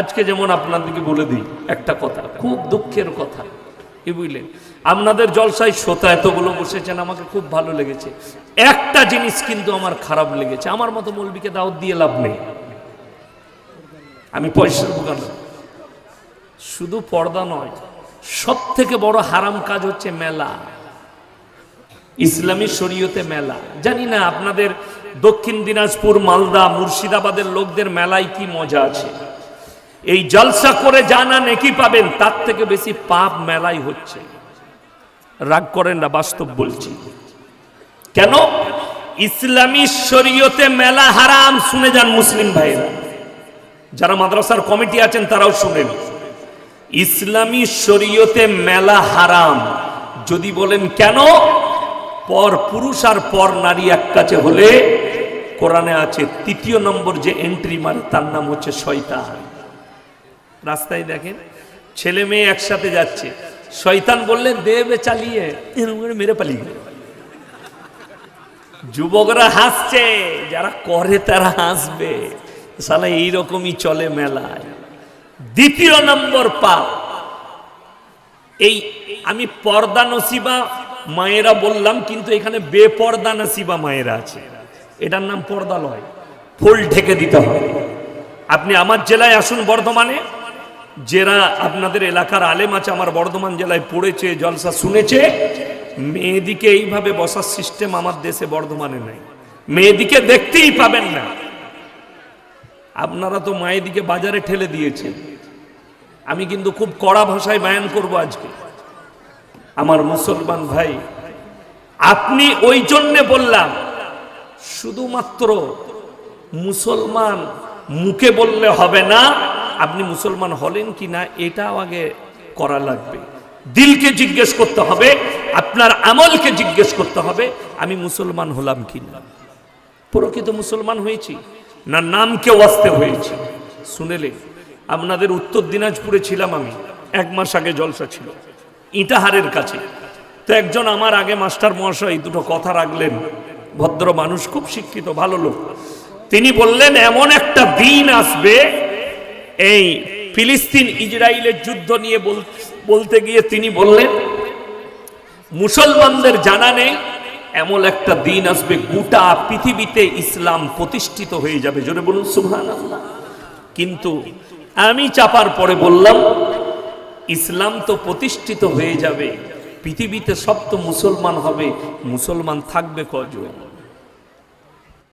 আজকে যেমন আপনাদেরকে বলে দিই, একটা কথা, খুব দুঃখের কথা, কি বুঝলেন? আপনাদের জলসায় শ্রোতা এতগুলো বসেছেন, আমাকে খুব ভালো লেগেছে। একটা জিনিস কিন্তু আমার খারাপ লেগেছে, আমার মতো মৌলবীকে দাওয়াত দিয়ে লাভ নেই। আমি পয়সার দোকান। শুধু পর্দা নয় সব থেকে বড় হারাম কাজ হচ্ছে মেলা। ইসলামী শরীয়তে মেলা। জানি না আপনাদের দক্ষিণ দিনাজপুর, মালদা, মুর্শিদাবাদের লোকদের মেলায় কি মজা আছে। এই জলসা করে জানা নেকি পাবেন, তার থেকে বেশি পাপ মেলাই হচ্ছে। রাগ করেন না, বাস্তব বলছি। কেন? ইসলামী শরীয়তে মেলা হারাম, শুনে যান মুসলিম ভাইরা যারা মাদ্রাসার কমিটি আছেন, তারাও শুনেন। ইসলামী শরীয়তে মেলা হারাম। যদি বলেন কেন? পর পুরুষ আর পর নারী এক কাছে হলে কোরআনে আছে, তৃতীয় নম্বর যে এন্ট্রি মারে, তার নাম হচ্ছে শয়তান। রাস্তায় দেখেন, ছেলে মেয়ে একসাথে যাচ্ছে। শয়তান বললেন দেবে চালিয়ে। এরকম করে মেরে পালিয়ে। যুবকরা হাসছে, যারা করে তারা হাসবে। সালা এইরকমই চলে মেলায়। দ্বিতীয় নম্বর পাপ। এই, আমি পর্দা নসিবা মায়েরা বললাম, কিন্তু এখানে বেপর্দা নসিবা মায়েরা আছে। এটার নাম পর্দা লয় ফুল ঢেকে দিতে হবে। আপনি আমার জেলায় আসুন বর্ধমানে। যারা আপনাদের এলাকার আলেম আছে, আমার বর্ধমান জেলায় পড়েছে, জলসা শুনেছে, মেয়েদিকে এইভাবে বসার সিস্টেম আমার দেশে বর্ধমানে নাই। মেয়েদিকে দেখতেই পাবেন না। আপনারা তো মায়েদিকে বাজারে ঠেলে দিয়েছেন। আমি কিন্তু খুব কড়া ভাষায় বায়ান করব আজকে। আমার মুসলমান ভাই, আপনি ওই জন্যে বললাম, শুধুমাত্র মুসলমান মুখে বললে হবে না আপনি মুসলমান হলেন কি না, এটাও আগে করা লাগবে। দিলকে জিজ্ঞেস করতে হবে, আপনার আমলকে জিজ্ঞেস করতে হবে, আমি মুসলমান হলাম কি না। প্রকৃত মুসলমান হয়েছি, না নামকে ওয়াস্তে হয়েছি। শুনেলে আপনাদের উত্তর দিনাজপুরে ছিলাম আমি, এক মাস আগে জলসা ছিল, ইটাহারের কাছে। তো একজন আমার আগে মাস্টার মহাশয়, দুটো কথা রাখলেন। ভদ্র মানুষ, খুব শিক্ষিত, ভালো লোক। তিনি বললেন, এমন একটা দিন আসবে এই ফিলিস্তিন ইসরায়েলের যুদ্ধ নিয়ে বলতে গিয়ে তিনি বললেন, মুসলমানদের জানা নেই, এমন একটা দিন আসবে, গোটা পৃথিবীতে ইসলাম প্রতিষ্ঠিত হয়ে যাবে। জোরে বলুন সুবহান কিন্তু আমি চাপার পরে বললাম, ইসলাম তো প্রতিষ্ঠিত হয়ে যাবে, পৃথিবীতে সব তো মুসলমান হবে, মুসলমান থাকবে কজন?